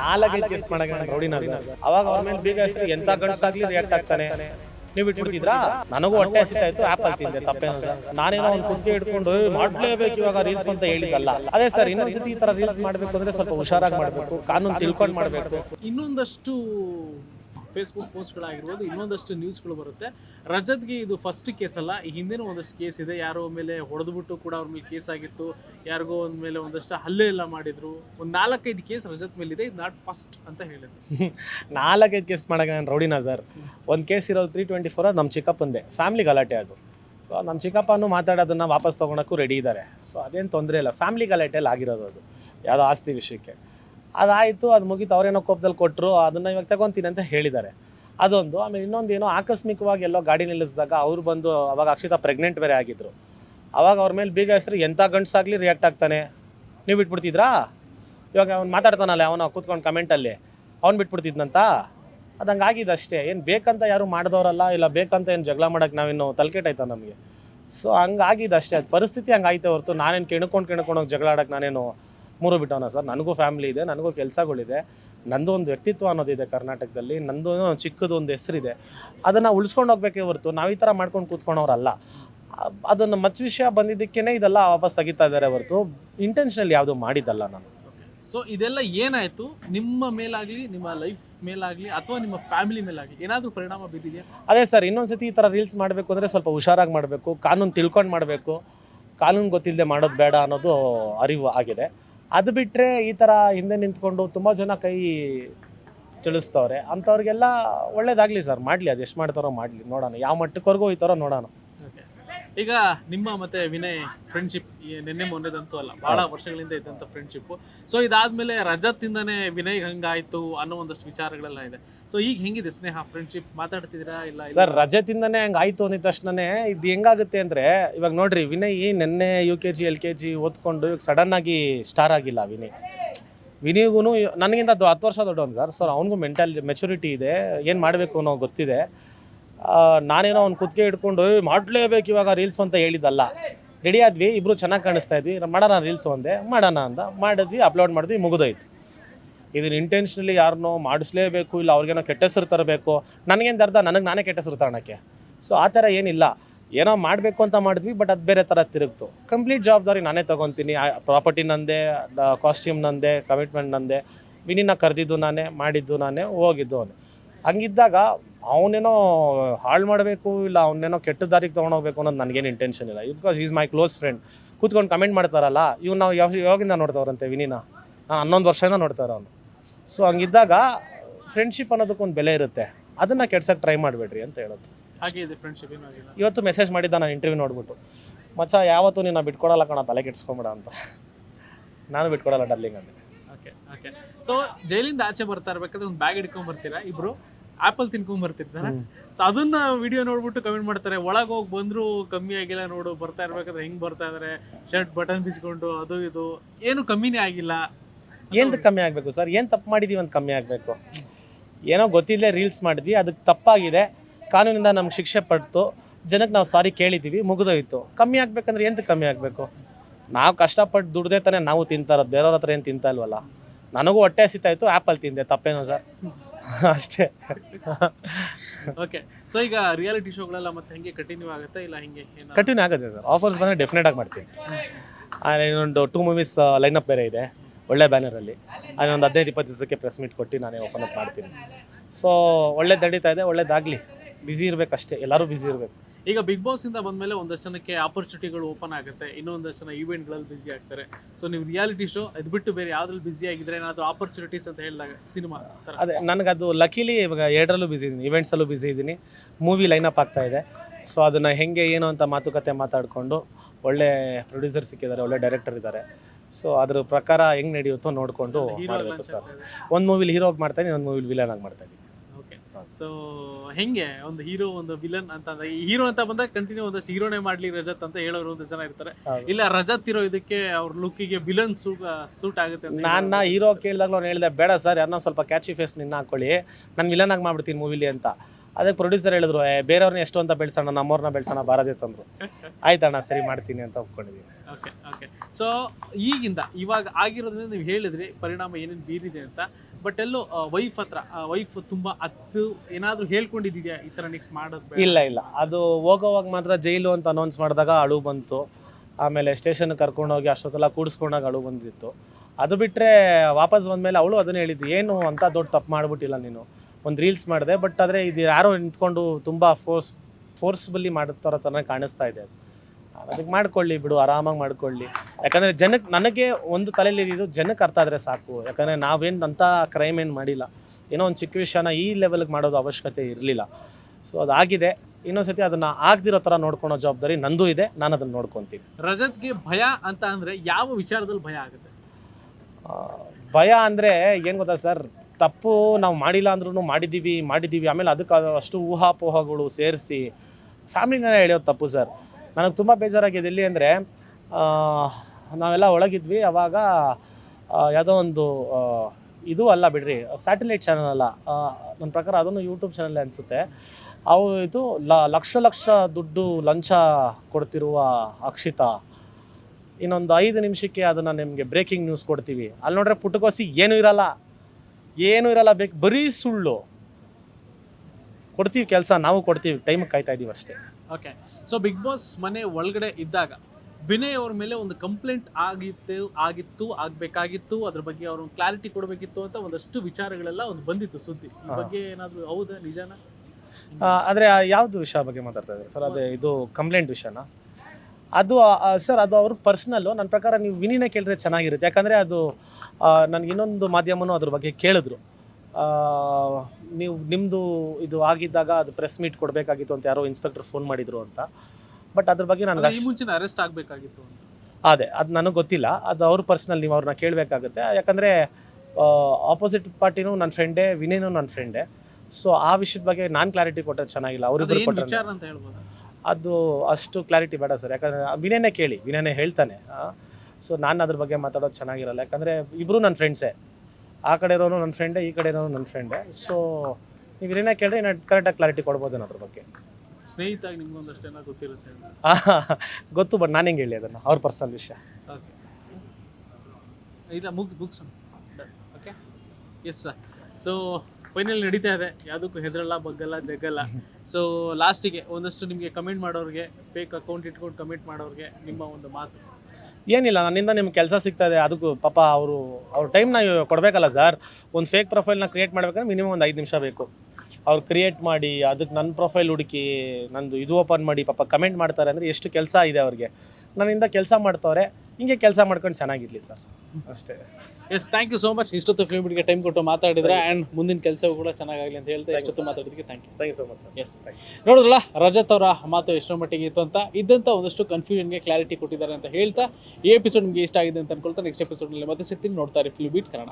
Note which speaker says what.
Speaker 1: ನಾಲ್ಕು ಕೇಸ್ ಮಾಡಕ್ಕೆ ರೌಡಿನ ಅವಾಗ ಅವ್ರ ಮೇಲೆ ಬೀಗ ಹೆಸರು ಎಂತ ಗಂಡ್ಸಾಗ್ಲಿ ರಿಯಾಕ್ಟ್ ಆಗ್ತಾನೆ? ನೀವು ಇಟ್ಬಿಡ್ತಿದ್ರಾ? ನನಗೂ ಹೊಟ್ಟೆ ಹಸಿತಾ ಇತ್ತು ಆಪಲ್ ತಿಂದೆ ತಪ್ಪೇನೋ ಸರ್. ನಾನೇನೋ ಒಂದು ಕುರ್ತಿ ಹಿಡ್ಕೊಂಡು "ಏಯ್, ಮಾಡ್ಲೇಬೇಕು ಇವಾಗ ರೀಲ್ಸ್ ಅಂತ ಹೇಳಿದಲ್ಲ ಅದೇ ಸರ್ ಇನ್ನೊಂದ್ಸತಿ ಈ ತರ ರೀಲ್ಸ್ ಮಾಡ್ಬೇಕು ಅಂದ್ರೆ ಸ್ವಲ್ಪ ಹುಷಾರಾಗಿ ಮಾಡ್ಬೇಕು ಕಾನೂನು ತಿಳ್ಕೊಂಡು ಮಾಡ್ಬೇಕು.
Speaker 2: ಇನ್ನೊಂದಷ್ಟು ಫೇಸ್ಬುಕ್ ಪೋಸ್ಟ್ಗಳಾಗಿರ್ಬೋದು, ಇನ್ನೊಂದಷ್ಟು ನ್ಯೂಸ್ಗಳು ಬರುತ್ತೆ. ರಜತ್ಗೆ ಇದು ಫಸ್ಟ್ ಕೇಸ್ ಅಲ್ಲ ಹಿಂದಿನ ಒಂದಷ್ಟು ಕೇಸ್ ಇದೆ. ಯಾರೋ ಮೇಲೆ ಹೊಡೆದ್ಬಿಟ್ಟು ಕೂಡ ಅವ್ರ ಮೇಲೆ ಕೇಸ್ ಆಗಿತ್ತು. ಯಾರಿಗೋ ಒಂದ್ ಮೇಲೆ ಒಂದಷ್ಟು ಹಲ್ಲೆ ಎಲ್ಲ ಮಾಡಿದ್ರು. ಒಂದು ನಾಲ್ಕೈದು ಕೇಸ್ ರಜತ್ ಮೇಲೆ ಇದೆ ಇದು ನಾಟ್ ಫಸ್ಟ್ ಅಂತ ಹೇಳಿದ್ರು
Speaker 1: ನಾಲ್ಕೈದು ಕೇಸ್ ಮಾಡಕ್ಕೆ ನಾನು ರೌಡಿನಾ ಸರ್ ಒಂದು ಕೇಸ್ ಇರೋದು ತ್ರೀ ಟ್ವೆಂಟಿ ಫೋರ್ ಅದು ನಮ್ಮ ಚಿಕ್ಕಪ್ಪಂದೆ ಫ್ಯಾಮಿಲಿ ಗಲಾಟೆ ಅದು. ಸೊ ನಮ್ಮ ಚಿಕ್ಕಪ್ಪನೂ ಮಾತಾಡೋದನ್ನ ವಾಪಸ್ ತೊಗೊಳಕ್ಕೂ ರೆಡಿ ಇದ್ದಾರೆ. ಸೊ ಅದೇನು ತೊಂದರೆ ಇಲ್ಲ. ಫ್ಯಾಮಿಲಿ ಗಲಾಟೆಯಲ್ಲಿ ಆಗಿರೋದು ಅದು. ಯಾವುದೋ ಆಸ್ತಿ ವಿಷಯಕ್ಕೆ. ಅದಾಯಿತು, ಅದು ಮುಗೀತು, ಅವ್ರೇನೋ ಕೋಪದಲ್ಲಿ ಕೊಟ್ಟರು ಅದನ್ನು ಇವಾಗ ತಗೊತೀನಿ ಅಂತ ಹೇಳಿದ್ದಾರೆ. ಅದೊಂದು, ಆಮೇಲೆ ಇನ್ನೊಂದು ಏನೋ ಆಕಸ್ಮಿಕವಾಗಿ ಎಲ್ಲೋ ಗಾಡಿ ನಿಲ್ಲಿಸಿದಾಗ ಅವ್ರು ಬಂದು ಅವಾಗ ಅಕ್ಷಿತಾ ಪ್ರೆಗ್ನೆಂಟ್ ಬೇರೆ ಆಗಿದ್ರು. ಅವಾಗ ಅವ್ರ ಮೇಲೆ ಬೀಗ ಹೆಸರು ಎಂಥ ಗಂಡ್ಸಾಗ್ಲಿ ರಿಯಾಕ್ಟ್ ಆಗ್ತಾನೆ. ನೀವು ಬಿಟ್ಬಿಡ್ತಿದ್ರಾ? ಇವಾಗ ಅವ್ನು ಮಾತಾಡ್ತಾನಲ್ಲ, ಅವನು ಕೂತ್ಕೊಂಡು ಕಮೆಂಟಲ್ಲಿ ಅವ್ನು ಬಿಟ್ಬಿಡ್ತಿದ್ನಂತ? ಅದು ಹಂಗಾಗಿದೆ ಅಷ್ಟೇ. ಏನು ಬೇಕಂತ ಯಾರು ಮಾಡಿದವರಲ್ಲ, ಇಲ್ಲ ಬೇಕಂತ ಏನು ಜಗಳ ಮಾಡೋಕ್ಕೆ ನಾವಿನ್ನು ತಲೆಕೆಟ್ಟಾಯ್ತಾ ನಮಗೆ? ಸೊ ಹಂಗಾಗಿದೆ ಅಷ್ಟೇ. ಅದು ಪರಿಸ್ಥಿತಿ ಹಂಗಾಯ್ತೆ ಹೊರತು ನಾನೇನು ಕೆಣ್ಕೊಂಡು ಕೆಣ್ಕೊಂಡು ಹೋಗಿ ಜಗಳ ಆಡೋಕ್ಕೆ ನಾನೇನು ಮೂರು ಬಿಟ್ಟವನ ಸರ್? ನನಗೂ ಫ್ಯಾಮಿಲಿ ಇದೆ ನನಗೂ ಕೆಲಸಗಳಿದೆ. ನಂದು ಒಂದು ವ್ಯಕ್ತಿತ್ವ ಅನ್ನೋದಿದೆ ಕರ್ನಾಟಕದಲ್ಲಿ. ನಂದು ಚಿಕ್ಕದು ಒಂದು ಹೆಸರಿದೆ. ಅದನ್ನು ಉಳಿಸ್ಕೊಂಡು ಹೋಗ್ಬೇಕೇ ಹೊರತು ನಾವು ಈ ಥರ ಮಾಡ್ಕೊಂಡು ಕೂತ್ಕೊಳೋರಲ್ಲ. ಅದನ್ನು ಮಚ್ಚ ವಿಷಯ ಬಂದಿದ್ದಕ್ಕೇ ಇದೆಲ್ಲ ವಾಪಸ್ ತೆಗಿತಾ ಇದ್ದಾರೆ ಹೊರತು. ಇಂಟೆನ್ಷನಲ್ ಯಾವುದು ಮಾಡಿದ್ದಲ್ಲ ನಾನು.
Speaker 2: ಸೊ ಇದೆಲ್ಲ ಏನಾಯಿತು? ನಿಮ್ಮ ಮೇಲಾಗಲಿ ನಿಮ್ಮ ಲೈಫ್ ಮೇಲಾಗಲಿ ಅಥವಾ ನಿಮ್ಮ ಫ್ಯಾಮಿಲಿ ಮೇಲಾಗಲಿ ಏನಾದರೂ ಪರಿಣಾಮ ಬಿದ್ದಿದೆಯಾ
Speaker 1: ಅದೇ ಸರ್ ಇನ್ನೊಂದು ಸತಿ ಈ ಥರ ರೀಲ್ಸ್ ಮಾಡಬೇಕು ಅಂದರೆ ಸ್ವಲ್ಪ ಹುಷಾರಾಗಿ ಮಾಡಬೇಕು ಕಾನೂನು ತಿಳ್ಕೊಂಡು ಮಾಡಬೇಕು. ಕಾನೂನು ಗೊತ್ತಿಲ್ಲದೆ ಮಾಡೋದು ಬೇಡ ಅನ್ನೋದು ಅರಿವು ಆಗಿದೆ. ಅದು ಬಿಟ್ಟರೆ ಈ ಥರ ಹಿಂದೆ ನಿಂತ್ಕೊಂಡು ತುಂಬ ಜನ ಕೈ ಚಳಿಸ್ತವ್ರೆ ಅಂಥವ್ರಿಗೆಲ್ಲ ಒಳ್ಳೇದಾಗಲಿ ಸರ್, ಮಾಡಲಿ, ಅದು ಎಷ್ಟು ಮಾಡ್ತಾರೋ ಮಾಡಲಿ, ನೋಡೋಣ ಯಾವ ಮಟ್ಟಕ್ವರೆಗೂ ಹೋಯ್ತಾರೋ ನೋಡೋಣ
Speaker 2: Okay. ಈಗ ನಿಮ್ಮ ಮತ್ತೆ ವಿನಯ್ ಫ್ರೆಂಡ್ಶಿಪ್ ನಿನ್ನೆ ಮೊನ್ನೆದಂತೂ ಅಲ್ಲ ಬಹಳ ವರ್ಷಗಳಿಂದ ಇದ್ದಂತ ಫ್ರೆಂಡ್ಶಿಪ್ ಸೊ ಇದಾದ್ಮೇಲೆ ರಜತ್ ಇಂದಾನೆ ವಿನಯ್ ಹಂಗಾಯ್ತು ಅನ್ನೋ ಒಂದಷ್ಟು ವಿಚಾರಗಳೆಲ್ಲ ಇದೆ. ಸೊ ಈಗ ಹೆಂಗಿದೆ ಸ್ನೇಹ ಫ್ರೆಂಡ್ಶಿಪ್ ಮಾತಾಡ್ತಿದ್ದೀರಾ ಇಲ್ಲ?
Speaker 1: ಸರ್ ರಜತಿಂದನೇ ಹಂಗಾಯ್ತು ಅಂದಿದ ತಕ್ಷಣನೇ ಇದು ಹೆಂಗಾಗುತ್ತೆ ಅಂದರೆ ಇವಾಗ ನೋಡ್ರಿ ವಿನಯ್ ನಿನ್ನೆ U K G L K G ಓದ್ಕೊಂಡು ಇವಾಗ ಆಗಿ ಸ್ಟಾರ್ ಆಗಿಲ್ಲ ವಿನಯ್. ವಿನಯ್ಗೂ ನನಗಿಂತ ಅದು ಹತ್ತು ವರ್ಷ ದೊಡ್ಡವನು ಸರ್. ಸೊ ಅವನಿಗೂ ಮೆಂಟಲ್ ಮೆಚುರಿಟಿ ಇದೆ. ಏನು ಮಾಡಬೇಕು ಅನ್ನೋ ಗೊತ್ತಿದೆ. ನಾನೇನೋ ಅವ್ನು ಕುತ್ತಿಗೆ ಹಿಡ್ಕೊಂಡು ಮಾಡಲೇಬೇಕು ಮಾಡ್ಲೇಬೇಕು ಇವಾಗ ರೀಲ್ಸ್ ಅಂತ ಹೇಳಿದ್ದಲ್ಲ. ರೆಡಿ ಆದ್ವಿ ಇಬ್ಬರು ಚೆನ್ನಾಗಿ ಕಾಣಿಸ್ತಾ ಇದ್ವಿ. ಮಾಡೋಣ ರೀಲ್ಸು ಒಂದೇ, ಮಾಡೋಣ ಅಂತ ಮಾಡಿದ್ವಿ ಅಪ್ಲೋಡ್ ಮಾಡಿದ್ವಿ, ಮುಗಿದೋಯ್ತು. ಇದನ್ನ ಇಂಟೆನ್ಷನಲಿ ಯಾರನ್ನೋ ಮಾಡಿಸ್ಲೇಬೇಕು, ಇಲ್ಲ ಅವ್ರಿಗೇನೋ ಕೆಟ್ಟ ಹೆಸರು ತರಬೇಕು. ನನಗೇನು ಅರ್ಧ, ನನಗೆ ನಾನೇ ಕೆಟ್ಟ ಹೆಸರು ತರೋಣಕ್ಕೆ. ಸೊ ಆ ಥರ ಏನಿಲ್ಲ. ಏನೋ ಮಾಡಬೇಕು ಅಂತ ಮಾಡಿದ್ವಿ ಬಟ್ ಅದು ಬೇರೆ ಥರ ತಿರುಗ್ತು. ಕಂಪ್ಲೀಟ್ ಜವಾಬ್ದಾರಿ ನಾನೇ ತೊಗೊತೀನಿ. ಪ್ರಾಪರ್ಟಿ ನಂದೇ ಕಾಸ್ಟ್ಯೂಮ್ ನಂದೇ ಕಮಿಟ್ಮೆಂಟ್ ನಂದೇ. ವಿನಿನ ಕರೆದಿದ್ದು ನಾನೇ, ಮಾಡಿದ್ದು ನಾನೇ, ಹೋಗಿದ್ದು ಅವನು ಹಂಗಿದ್ದಾಗ ಅವನೇನೋ ಹಾಳು ಮಾಡಬೇಕು ಇಲ್ಲ ಅವನೇನೋ ಕೆಟ್ಟ ದಾರಿಗೆ ತೊಗೊಂಡೋಗ್ಬೇಕು ಅನ್ನೋದು ನನಗೇನು ಇಂಟೆನ್ಷನ್ ಇಲ್ಲ. Because is my close friend ಕೂತ್ಕೊಂಡು ಕಮೆಂಟ್ ಮಾಡ್ತಾರಲ್ಲ ಇವ್ನು ನಾವು ಯಾವ ಯಾವಾಗಿಂದ ನೋಡ್ತಾವ್ರಂತೆ ವಿನಿನ? ನಾನು ಹನ್ನೊಂದು ವರ್ಷದಿಂದ ನೋಡ್ತಾರೆ ಅವನು. ಸೊ ಹಂಗಿದ್ದಾಗ ಫ್ರೆಂಡ್ಶಿಪ್ ಅನ್ನೋದಕ್ಕೊಂದು ಬೆಲೆ ಇರುತ್ತೆ. ಅದನ್ನು ಕೆಡ್ಸೋಕ್ಕೆ ಟ್ರೈ ಮಾಡಬೇಡ್ರಿ ಅಂತ ಹೇಳೋದು. ಇವತ್ತು ಮೆಸೇಜ್ ಮಾಡಿದ್ದ ನಾನು ಇಂಟರ್ವ್ಯೂ ನೋಡ್ಬಿಟ್ಟು ಮಚ್ಚ ಯಾವತ್ತೂ ನಿನ್ನ ಬಿಟ್ಕೊಡಲ್ಲ ಕಣ ತಲೆ ಕೆಡ್ಸ್ಕೊಂಬಿಡ ಅಂತ. ನಾನು ಬಿಟ್ಕೊಡಲ್ಲ ಡರ್ಲಿಂಗ್ ಅಂತ
Speaker 2: ಓಕೆ ಓಕೆ ಸೊ ಜೈಲಿಂದ ಆಚೆ ಬರ್ತಾ ಇರ್ಬೇಕಾದ್ರೆ ಒಂದು ಬ್ಯಾಗ್ ಇಟ್ಕೊಂಡ್ ಬರ್ತೀರಾ ಇಬ್ರು? ಆಪಲ್ ತಿನ್ಕೊಂಡ್ ಬರ್ತಿರ್ತಾರೆ. ಸೊ ಅದನ್ನ ವಿಡಿಯೋ ನೋಡ್ಬಿಟ್ಟು ಕಮೆಂಟ್ ಮಾಡ್ತಾರೆ. ಒಳಗೆ ಹೋಗಿ ಬಂದ್ರು ಕಮ್ಮಿ ಆಗಿಲ್ಲ ನೋಡು ಬರ್ತಾ ಇರ್ಬೇಕಾದ್ರೆ ಹೆಂಗ್ ಬರ್ತಾ ಇದಾರೆ? ಶರ್ಟ್ ಬಟನ್ ಬಿಸ್ಕೊಂಡು ಅದು ಇದು. ಏನು ಕಮ್ಮಿನೇ ಆಗಿಲ್ಲ.
Speaker 1: ಏನು ಕಮ್ಮಿ ಆಗಬೇಕು ಸರ್? ಏನು ತಪ್ಪು ಮಾಡಿದೀವಿ ಅಂತ ಕಮ್ಮಿ ಆಗಬೇಕು? ಏನೋ ಗೊತ್ತಿಲ್ಲದೆ ರೀಲ್ಸ್ ಮಾಡಿದ್ವಿ ಅದಕ್ಕೆ ತಪ್ಪಾಗಿದೆ. ಕಾನೂನಿಂದ ನಮ್ಗೆ ಶಿಕ್ಷೆ ಪಡ್ತು. ಜನಕ್ಕೆ ನಾವು ಸಾರಿ ಕೇಳಿದ್ದೀವಿ ಮುಗಿದೋಯ್ತು. ಕಮ್ಮಿ ಆಗ್ಬೇಕಂದ್ರೆ ಎಂತ ಕಮ್ಮಿ ಆಗಬೇಕು? ನಾವು ಕಷ್ಟಪಟ್ಟು ದುಡ್ದೇ ತಾನೇ ನಾವು ತಿಂತಾರೋದು ಬೇರೆಯವ್ರ ಹತ್ರ ಏನು ತಿಂತಾ ಇಲ್ವಲ್ಲ? ನನಗೂ ಹೊಟ್ಟೆ ಹಸಿತಾ ಆ್ಯಪಲ್ಲಿ ಆ್ಯಪಲ್ ತಿಂದೆ. ತಪ್ಪೇನೋ ಸರ್? ಅಷ್ಟೇ.
Speaker 2: ಓಕೆ ಸೊ ಈಗ ರಿಯಾಲಿಟಿ ಶೋಗಳೆಲ್ಲ ಮತ್ತೆ ಹೆಂಗೆ ಕಂಟಿನ್ಯೂ ಆಗುತ್ತೆ? ಇಲ್ಲ ಹೆಂಗೆ ಏನಾದ್ರು-
Speaker 1: ಕಂಟಿನ್ಯೂ ಆಗುತ್ತೆ ಸರ್. ಆಫರ್ಸ್ ಬಂದರೆ ಡೆಫಿನೆಟ್ ಆಗಿ ಮಾಡ್ತೀನಿ. ಆಮೇಲೆ ಇನ್ನೊಂದು ಟೂ ಮೂವೀಸ್ ಲೈನಪ್ ಬೇರೆ ಇದೆ. ಒಳ್ಳೆ ಬ್ಯಾನರಲ್ಲಿ ಒಂದು ಹದಿನೈದು ಇಪ್ಪತ್ತು ದಿವಸಕ್ಕೆ ಪ್ರೆಸ್ ಮೀಟ್ ಕೊಟ್ಟು ನಾನೇ ಓಪನ್ ಅಪ್ ಮಾಡ್ತೀನಿ. ಸೊ ಒಳ್ಳೆ ನಡೀತಾ ಇದೆ ಒಳ್ಳೇದಾಗಲಿ. ಬ್ಯುಸಿ ಇರಬೇಕಷ್ಟೇ. ಎಲ್ಲರೂ ಬ್ಯುಸಿ ಇರಬೇಕು.
Speaker 2: ಈಗ ಬಿಗ್ ಬಾಸ್ ಇಂದ ಬಂದ್ಮೇಲೆ ಒಂದಷ್ಟು ಜನಕ್ಕೆ ಆಪರ್ಚುನಿಟಿಗಳು ಓಪನ್ ಆಗುತ್ತೆ. ಇನ್ನೊಂದಷ್ಟು ಜನ ಈವೆಂಟ್ಗಳಲ್ಲಿ ಬಿಸಿ ಆಗ್ತಾರೆ. ಸೊ ನೀವು ರಿಯಾಲಿಟಿ ಶೋ ಇದು ಬಿಟ್ಟು ಬೇರೆ ಯಾವ್ದ್ರಲ್ಲಿ ಬಿಸಿ ಆಗಿದ್ರೆ ಏನಾದ್ರು ಆಪರ್ಚುನಿಟೀಸ್ ಅಂತ ಹೇಳಿದಾಗ ಸಿನಿಮಾ ಅದೇ
Speaker 1: ಅದೇ ನನಗದು ಲಕ್ಕಿಲಿ ಇವಾಗ ಎರಡರಲ್ಲೂ ಬ್ಯುಸಿ ಇದ್ದೀನಿ ಇವೆಂಟ್ಸಲ್ಲೂ ಬ್ಯುಸಿ ಇದ್ದೀನಿ ಮೂವಿ ಲೈನಪ್ ಆಗ್ತಾ ಇದೆ. ಸೊ ಅದನ್ನು ಹೆಂಗೆ ಏನು ಅಂತ ಮಾತುಕತೆ ಮಾತಾಡಿಕೊಂಡು ಒಳ್ಳೆ ಪ್ರೊಡ್ಯೂಸರ್ ಸಿಕ್ಕಿದ್ದಾರೆ ಒಳ್ಳೆ ಡೈರೆಕ್ಟರ್ ಇದ್ದಾರೆ. ಸೊ ಅದ್ರ ಪ್ರಕಾರ ಹೆಂಗೆ ನಡೆಯುತ್ತೋ ನೋಡಿಕೊಂಡು ಮಾಡಬೇಕು ಸರ್. ಒಂದು ಮೂವಿಲಿ ಹೀರೋ ಇದ್ದೀನಿ ಒಂದು ಮೂವಿಲಿ ವಿಲನ್ ಆಗಿ
Speaker 2: ಮಾಡ್ತಾಯಿದ್ದೀನಿ ಸೊ ಹೆಂಗೆ? ಒಂದು ಹೀರೋ ಒಂದು ವಿಲನ್ ಅಂತ ಅಂದ್ರೆ ಈ ಹೀರೋ ಅಂತ ಬಂದಾಗ ಕಂಟಿನ್ಯೂ ಒಂದಷ್ಟು ಹೀರೋನೇ ಮಾಡ್ಲಿ ರಜತ್ ಅಂತ ಹೇಳೋರು ಒಂದು ಜನ ಇರ್ತಾರೆ. ಇಲ್ಲ ರಜತ್ ಇರೋ ಇದಕ್ಕೆ ಅವ್ರ ಲುಕ್ಕಿಗೆ ವಿಲನ್ ಸೂಟ್ ಸೂಟ್ ಆಗುತ್ತೆ
Speaker 1: ನಾನು ಹೀರೋ ಕೇಳಿದಾಗ ಅವ್ನು ಹೇಳಿದೆ ಬೇಡ ಸರ್ ಅನ್ನ ಸ್ವಲ್ಪ ಕ್ಯಾಚಿ ಫೇಸ್ ನಿನ್ನ ಹಾಕೊಳ್ಳಿ. ನಾನು ವಿಲನ್ ಆಗಿ ಮಾಡ್ಬಿಡ್ತೀನಿ ಮೂವಿಲಿ ಅಂತ. ಅದಕ್ಕೆ ಪ್ರೊಡ್ಯೂಸರ್ ಹೇಳಿದ್ರು ಬೇರೆಯವ್ರನ್ನ ಎಷ್ಟು ಅಂತ ಬೆಳೆಸೋಣ ನಮ್ಮವ್ರನ್ನ ಬೆಳೆಸೋಣ ಬಾರದೇ ತಂದ್ರು. ಆಯ್ತಣ್ಣ ಸರಿ ಮಾಡ್ತೀನಿ ಅಂತ ಒಪ್ಕೊಂಡಿದ್ದೀನಿ.
Speaker 2: ಓಕೆ ಓಕೆ ಸೊ ಈಗಿಂದ ಇವಾಗ ಆಗಿರೋದ್ರಿಂದ ನೀವು ಹೇಳಿದ್ರಿ ಪರಿಣಾಮ ಏನೇನು ಬೀರಿದೆ ಅಂತ. ಬಟ್ ಎಲ್ಲೋ ವೈಫ್ ಹತ್ರ ವೈಫ್ ತುಂಬಾ ಹತ್ತು ಏನಾದ್ರೂ ಹೇಳ್ಕೊಂಡಿದ್ಯಾ ಈ ತರ ನೆಕ್ಸ್ಟ್ ಮಾಡೋದು?
Speaker 1: ಇಲ್ಲ ಇಲ್ಲ. ಅದು ಹೋಗೋವಾಗ ಮಾತ್ರ ಜೈಲು ಅಂತ ಅನೌನ್ಸ್ ಮಾಡಿದಾಗ ಅಳು ಬಂತು. ಆಮೇಲೆ ಸ್ಟೇಷನ್ ಕರ್ಕೊಂಡೋಗಿ ಅಷ್ಟೊತ್ತೆಲ್ಲ ಕೂಡಿಸ್ಕೊಂಡಾಗ ಅಳು ಬಂದಿತ್ತು. ಅದು ಬಿಟ್ಟರೆ ವಾಪಸ್ ಬಂದಮೇಲೆ ಅವಳು ಅದನ್ನು ಹೇಳಿದ್ದು, ಏನು ಅಂತ ದೊಡ್ಡ ತಪ್ಪು ಮಾಡಿಬಿಟ್ಟಿಲ್ಲ ನೀನು. ಒಂದು ರೀಲ್ಸ್ ಮಾಡಿದೆ ಬಟ್ ಆದರೆ ಇದು ಯಾರೋ ನಿಂತ್ಕೊಂಡು ತುಂಬ ಫೋರ್ಸ್ ಫೋರ್ಸ್ಬಲ್ಲಿ ಮಾಡೋ ಥರ ಕಾಣಿಸ್ತಾ ಇದೆ ಅದು. ಅದಕ್ಕೆ ಮಾಡ್ಕೊಳ್ಳಿ ಬಿಡು ಆರಾಮಾಗಿ ಮಾಡ್ಕೊಳ್ಳಿ. ಯಾಕಂದರೆ ಜನಕ್ಕೆ ನನಗೆ ಒಂದು ತಲೆಯಲ್ಲಿ ಇದು ಜನಕ್ಕೆ ಅರ್ಥ ಆದರೆ ಸಾಕು. ಯಾಕಂದರೆ ನಾವೇನು ಅಂಥ ಕ್ರೈಮ್ ಏನು ಮಾಡಿಲ್ಲ. ಏನೋ ಒಂದು ಚಿಕ್ಕ ವಿಷಯನ ಈ ಲೆವೆಲ್ಗೆ ಮಾಡೋದು ಅವಶ್ಯಕತೆ ಇರಲಿಲ್ಲ. ಸೊ ಅದಾಗಿದೆ. ಇನ್ನೊಂದ್ಸತಿ ಅದನ್ನು ಆಗದಿರೋ ಥರ ನೋಡ್ಕೊಳ್ಳೋ ಜವಾಬ್ದಾರಿ ನಂದು ಇದೆ. ನಾನು ಅದನ್ನು ನೋಡ್ಕೊತೀನಿ.
Speaker 2: ರಜತ್ಗೆ ಭಯ ಅಂತ ಅಂದರೆ ಯಾವ ವಿಚಾರದಲ್ಲಿ ಭಯ ಆಗುತ್ತೆ?
Speaker 1: ಭಯ ಅಂದರೆ ಏನು ಗೊತ್ತಾ ಸರ್? ತಪ್ಪು ನಾವು ಮಾಡಿಲ್ಲ ಅಂದ್ರೂ ಮಾಡಿದ್ದೀವಿ ಮಾಡಿದ್ದೀವಿ ಆಮೇಲೆ ಅದಕ್ಕೆ ಅಷ್ಟು ಊಹಾಪೋಹಗಳು ಸೇರಿಸಿ ಫ್ಯಾಮಿಲಿನೇ ಎಳೆಯೋದು ತಪ್ಪು ಸರ್. ನನಗೆ ತುಂಬ ಬೇಜಾರಾಗಿದೆ. ಎಲ್ಲಿ ಅಂದರೆ ನಾವೆಲ್ಲ ಒಳಗಿದ್ವಿ. ಅವಾಗ ಯಾವುದೋ ಒಂದು ಇದು ಅಲ್ಲ ಬಿಡ್ರಿ, ಸ್ಯಾಟಲೈಟ್ ಚಾನಲ್ ಅಲ್ಲ. ನನ್ನ ಪ್ರಕಾರ ಅದನ್ನು ಯೂಟ್ಯೂಬ್ ಚಾನಲ್ ಅನಿಸುತ್ತೆ. ಅವು ಇದು ಲ, ಲಕ್ಷ ಲಕ್ಷ ದುಡ್ಡು ಲಂಚ ಕೊಡ್ತಿರುವ ಅಕ್ಷಿತ. ಇನ್ನೊಂದು ಐದು ನಿಮಿಷಕ್ಕೆ ಅದನ್ನು ನಿಮಗೆ ಬ್ರೇಕಿಂಗ್ ನ್ಯೂಸ್ ಕೊಡ್ತೀವಿ. ಅಲ್ಲಿ ನೋಡ್ರೆ ಪುಟಕೋಸಿ ಏನೂ ಇರಲ್ಲ. ಏನೂ ಇರಲ್ಲ. ಬೇಕು ಬರೀ ಸುಳ್ಳು. ಕೊಡ್ತೀವಿ ಕೆಲಸ, ನಾವು ಕೊಡ್ತೀವಿ. ಟೈಮ್ ಕಾಯ್ತಾ ಇದ್ದೀವಿ ಅಷ್ಟೇ.
Speaker 2: ಓಕೆ ಸೊ ಬಿಗ್ ಬಾಸ್ ಮನೆ ಒಳಗಡೆ ಇದ್ದಾಗ ವಿನಯ್ ಅವ್ರ ಮೇಲೆ ಒಂದು ಕಂಪ್ಲೇಂಟ್ ಆಗಿತ್ತು ಆಗಿತ್ತು ಆಗ್ಬೇಕಾಗಿತ್ತು. ಅದ್ರ ಬಗ್ಗೆ ಅವ್ರ ಕ್ಲಾರಿಟಿ ಕೊಡಬೇಕಿತ್ತು ಅಂತ ಒಂದಷ್ಟು ವಿಚಾರಗಳೆಲ್ಲ ಒಂದು ಬಂದಿತ್ತು ಸುದ್ದಿ. ಈ ಬಗ್ಗೆ ಏನಾದ್ರು ಹೌದಾ ನಿಜಾನ?
Speaker 1: ಆದರೆ ಯಾವುದು ವಿಷಯ ಬಗ್ಗೆ ಮಾತಾಡ್ತಾ ಇದ್ದಾರೆ? ಸರ್ ಅದೇ ಇದು ಕಂಪ್ಲೇಂಟ್ ವಿಷಯನ? ಅದು ಸರ್ ಅದು ಅವ್ರ ಪರ್ಸ್ನಲ್ಲು ನನ್ನ ಪ್ರಕಾರ ನೀವು ವಿನಿನೇ ಕೇಳಿದ್ರೆ ಚೆನ್ನಾಗಿರುತ್ತೆ. ಯಾಕಂದರೆ ಅದು ನನಗೆ ಇನ್ನೊಂದು ಮಾಧ್ಯಮನೂ ಅದ್ರ ಬಗ್ಗೆ ಕೇಳಿದ್ರು. ನೀವು ನಿಮ್ಮದು ಇದು ಆಗಿದ್ದಾಗ ಅದು ಪ್ರೆಸ್ ಮೀಟ್ ಕೊಡಬೇಕಾಗಿತ್ತು ಅಂತ ಯಾರೋ ಇನ್ಸ್ಪೆಕ್ಟರ್ ಫೋನ್ ಮಾಡಿದ್ರು ಅಂತ. ಬಟ್ ಅದ್ರ ಬಗ್ಗೆ ನನಗೆ
Speaker 2: ಈ ಮುಂಚೆನೆ ಅರೆಸ್ಟ್ ಆಗಬೇಕಾಗಿತ್ತು
Speaker 1: ಅದೇ ಅದು ನನಗೆ ಗೊತ್ತಿಲ್ಲ. ಅದು ಅವ್ರ ಪರ್ಸ್ನಲ್ ನೀವು ಅವ್ರನ್ನ ಕೇಳಬೇಕಾಗುತ್ತೆ. ಯಾಕಂದರೆ ಆಪೋಸಿಟ್ ಪಾರ್ಟಿನೂ ನನ್ನ ಫ್ರೆಂಡೇ ವಿನಯನೂ ನನ್ನ ಫ್ರೆಂಡೇ ಸೊ ಆ ವಿಷಯದ ಬಗ್ಗೆ ನಾನು ಕ್ಲಾರಿಟಿ ಕೊಟ್ಟರೆ ಚೆನ್ನಾಗಿಲ್ಲ. ಅವರಿಬ್ಬರು ಕೊಟ್ಟರೆ ಅದು ಅಷ್ಟು ಕ್ಲಾರಿಟಿ ಬೇಡ ಸರ್. ಯಾಕಂದರೆ ವಿನಯನೇ ಕೇಳಿ. ವಿನಯನೇ ಹೇಳ್ತಾನೆ. ಸೊ ನಾನು ಅದ್ರ ಬಗ್ಗೆ ಮಾತಾಡೋದು ಚೆನ್ನಾಗಿರಲ್ಲ. ಯಾಕಂದರೆ ಇಬ್ಬರು ನನ್ನ ಫ್ರೆಂಡ್ಸೇ ಆ ಕಡೆ ಇರೋನು ನನ್ನ ಫ್ರೆಂಡೇ ಈ ಕಡೆ ಇರೋನು ನನ್ನ ಫ್ರೆಂಡೇ ಸೊ ನೀವು ವಿನಯನೇ ಕೇಳಿದ್ರೆ ನಾನು ಕರೆಕ್ಟಾಗಿ ಕ್ಲಾರಿಟಿ ಕೊಡ್ಬೋದೇನೋ ಅದ್ರ ಬಗ್ಗೆ.
Speaker 2: ಸ್ನೇಹಿತಾಗಿ ನಿಮ್ಗೊಂದಷ್ಟು ಏನೋ ಗೊತ್ತಿರುತ್ತೆ
Speaker 1: ಗೊತ್ತು ಬಟ್ ನಾನು ಹೆಂಗೆ ಹೇಳಿ ಅದನ್ನು ಅವ್ರ ಪರ್ಸನಲ್ ವಿಷಯ.
Speaker 2: ಓಕೆ ಇಲ್ಲ ಮುಗ್ okay yes sir so final ನಡೀತಾ ಇದೆ. ಯಾವುದಕ್ಕೂ ಹೆದರಲ್ಲ ಬಗ್ಗಲ್ಲ ಜಗ್ಗಲ್ಲ. ಸೊ ಲಾಸ್ಟಿಗೆ ಒಂದಷ್ಟು ನಿಮಗೆ ಕಮೆಂಟ್ ಮಾಡೋರಿಗೆ ಫೇಕ್ ಅಕೌಂಟ್ ಇಟ್ಕೊಂಡು ಕಮೆಂಟ್ ಮಾಡೋರಿಗೆ ನಿಮ್ಮ ಒಂದು ಮಾತು.
Speaker 1: ಏನಿಲ್ಲ, ನನ್ನಿಂದ ನಿಮ್ಗೆ ಕೆಲಸ ಸಿಗ್ತಾ ಇದೆ, ಅದಕ್ಕೂ ಪಾಪ ಅವರು, ಅವ್ರ ಟೈಮ್ನ ಕೊಡಬೇಕಲ್ಲ ಸರ್ ಒಂದು ಫೇಕ್ ಪ್ರೊಫೈಲ್ನ ಕ್ರಿಯೇಟ್ ಮಾಡ್ಬೇಕಂದ್ರೆ ಮಿನಿಮಮ್ ಒಂದು ಐದು ನಿಮಿಷ ಬೇಕು. ಅವ್ರು ಕ್ರಿಯೇಟ್ ಮಾಡಿ ಅದಕ್ಕೆ ನನ್ನ ಪ್ರೊಫೈಲ್ ಹುಡುಕಿ, ನಂದು ಇದು ಓಪನ್ ಮಾಡಿ, ಪಾಪ ಕಮೆಂಟ್ ಮಾಡ್ತಾರೆ ಅಂದರೆ ಎಷ್ಟು ಕೆಲಸ ಇದೆ ಅವ್ರಿಗೆ. ನನ್ನಿಂದ ಕೆಲಸ ಮಾಡ್ತವ್ರೆ ಹಿಂಗೆ ಕೆಲಸ ಮಾಡ್ಕೊಂಡು ಚೆನ್ನಾಗಿರ್ಲಿ ಸರ್. ಅಷ್ಟೇ.
Speaker 2: Yes thank you so much ಇಷ್ಟೊತ್ತು ಫಿಲ್ಮ್ಗೆ ಟೈಮ್ ಕೊಟ್ಟು ಮಾತಾಡಿದ್ರೆ ಆ್ಯಂಡ್ ಮುಂದಿನ ಕೆಲಸ ಕೂಡ ಚೆನ್ನಾಗಾಗಲಿ ಅಂತ ಹೇಳ್ತಾ ಇಷ್ಟೊತ್ತು ಮಾತಾಡೋದಕ್ಕೆ thank you
Speaker 1: thank you so much sir
Speaker 2: yes ನೋಡಿದ್ರಲ್ಲ ರಜತ್ ಅವರ ಮಾತು ಎಷ್ಟೋ ಮಟ್ಟಿಗೆ ಇತ್ತು ಅಂತ. ಇದ್ದಂಥ ಒಂದಷ್ಟು ಕನ್ಫ್ಯೂಷನ್ಗೆ ಕ್ಲಾರಿಟಿ ಕೊಟ್ಟಿದ್ದಾರೆ ಅಂತ ಹೇಳ್ತಾ ಈ ಎಪಿಸೋಡ್ ನಿಮಗೆ ಇಷ್ಟ ಆಗಿದೆ ಅಂತ ಅನ್ಕೊಳ್ತಾ ನೆಕ್ಸ್ಟ್ ಎಪಿಸೋಡ್ನಲ್ಲಿ ಮತ್ತೆ ಸಿಗ್ತೀನಿ. ನೋಡ್ತಾರೆ ಫಿಲ್ಮ್ ಬೀಟ್ ಕನ್ನಡ.